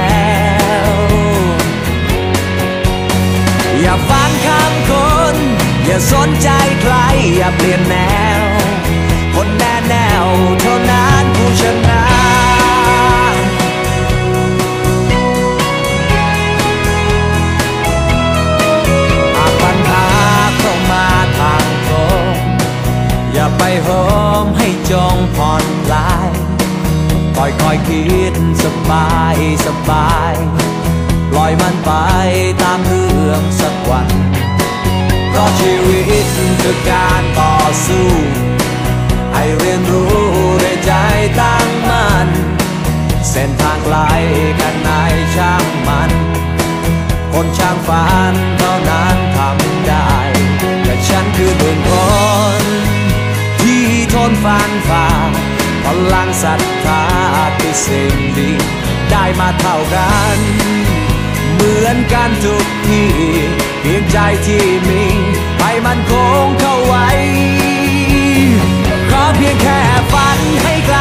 ้ว อย่าฟังคำคน อย่าสนใจใคร อย่าเปลี่ยนแนว คนแน่แนวเท่านั้นผู้ชนะหากปัญหาเข้ามาทางตรงอย่าไปโหมให้จงผ่อนคลายค่อยคอยคิดสบายสบาย ปล่อยมันไปตามเรื่อง สักวัน เพราะชีวิตคือการต่อสู้ ให้เรียนรู้ด้วยใจตั้งมั่นเส้นทางไกลกันไหนช่างมัน คนช่างฝันเท่านั้นทำได้ แต่ฉันคือหนึ่งคน ที่ทนฟันฝ่าพลังศรัทธาคือสิ่งดี ได้มาเท่ากัน เหมือนกันทุกทีเพียงใจที่มีให้มันคงเข้าไว้ขอเพียงแค่ฝันให้ไกล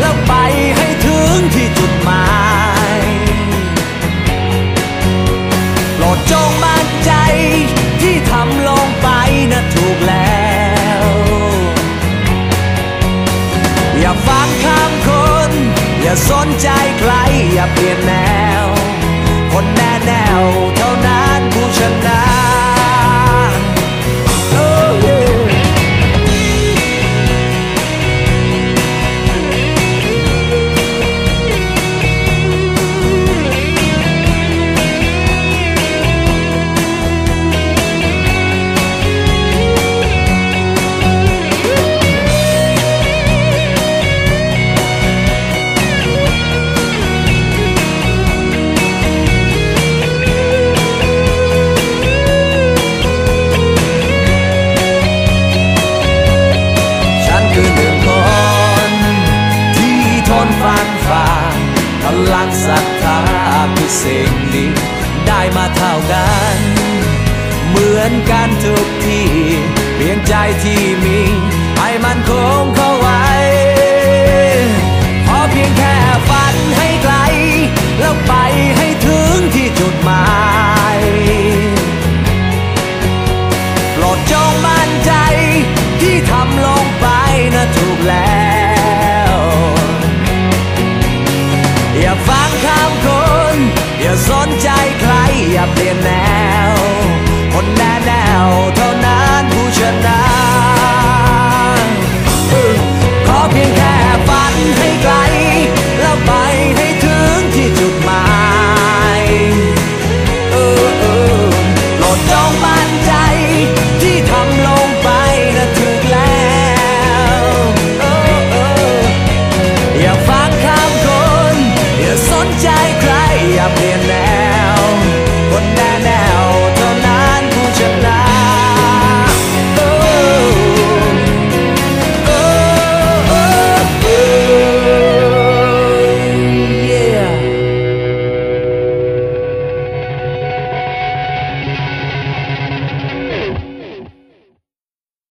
แล้วไปให้ถึงที่จุดหมายโปรดจงมั่นใจที่ทำลงไปนะถูกแล้ว อย่าฟังคำคน อย่าสนใจใคร อย่าเปลี่ยนแนว ลังศรัทธาคือสิ่งดีได้มาเท่ากัน เหมือนกันทุกที่ เพียงใจที่มี ให้มันคง